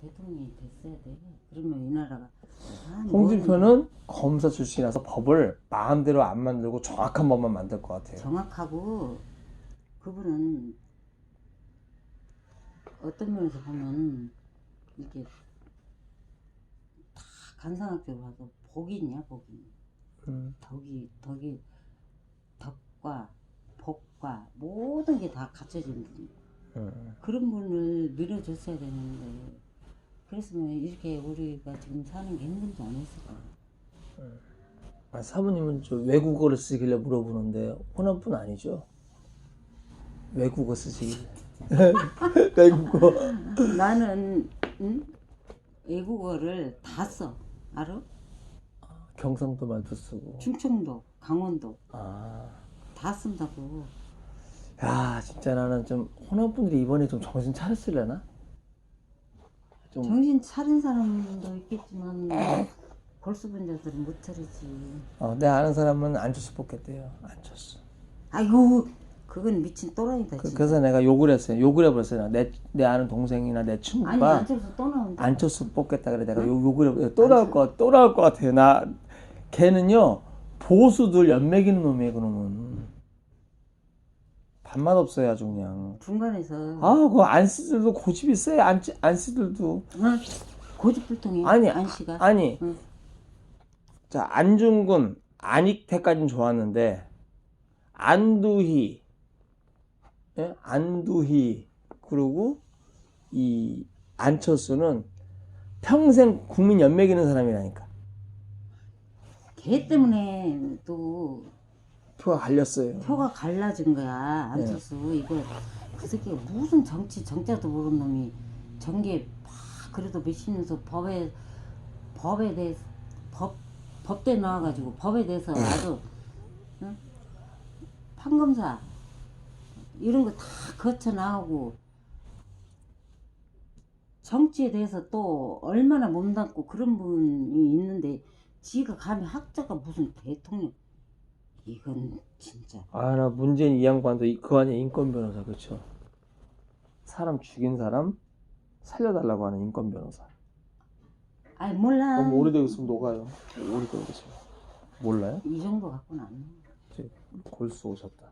대통령이 됐어야 돼. 그러면 이 나라가 아, 홍준표는 검사 출신이라서 법을 마음대로 안 만들고 정확한 법만 만들 것뭐 같아요. 정확하고 그분은 어떤 면에서 보면 이게 다 간상학적으로 봐서 복이냐 복이 음, 덕이 덕이 덕과 복과 모든 게 다 갖춰진 분 음. 그런 분을 밀어줬어야 되는데 그랬으면 이렇게 우리가 지금 사는 게 힘들지 않았을까 아, 사모님은 저 외국어를 쓰길래 물어보는데 호남분 아니죠? 외국어 쓰시길래. 외국어. 나는 응? 외국어를 다 써. 알아? 경상도 말도 쓰고. 충청도 강원도. 아, 다 쓴다고. 야 진짜 나는 좀 호남분들이 이번에 좀 정신 차렸을려나? 좀 정신 차린 사람도 있겠지만 골수 분자들은 못 차리지. 어, 내 아는 사람은 안철수 뽑겠대요. 안철수 아이고 그건 미친 또라이다 그, 진짜. 그래서 내가 욕을 했어요. 욕을 해버렸어요. 내, 내 아는 동생이나 내 아니 친구가 안철수 또 나온다. 안철수 뽑겠다 그래. 내가 욕, 욕을 해버렸어요 또 나올 것, 또 나올 것 같아요. 나 걔는요 보수들 연맥이는 놈이에요 그 놈은 밥맛 없어요 아주 그냥. 중간에서. 아 그거 안씨들도 고집이 세 안, 안씨들도. 응? 고집불통해 아니 안씨가. 아니. 응. 자 안중근 안익태까지는 좋았는데 안두희. 예? 안두희. 그리고 이 안철수는 평생 국민 연맥 있는 사람이라니까. 걔 때문에 또 표가 갈렸어요. 표가 갈라진 거야 안철수 이거 그 새끼가 무슨 정치 정자도 모르는 놈이 전개 막 그래도 몇십 년서 법에 법에 대해 법 법대 나와가지고 법에 대해서 아주 응? 판검사 이런 거 다 거쳐 나오고 정치에 대해서 또 얼마나 몸담고 그런 분이 있는데 지가 감히 학자가 무슨 대통령 이건 진짜. 아 나 문재인 이 양반도 이- 그 안에 인권 변호사 그렇죠 사람 죽인 사람 살려달라고 하는 인권 변호사. 아이 몰라. 너무 오래되고 있으면 녹아요. 오래되고 있으면. 몰라요? 이 정도 갖고는 안 돼. 이제 골수 오셨다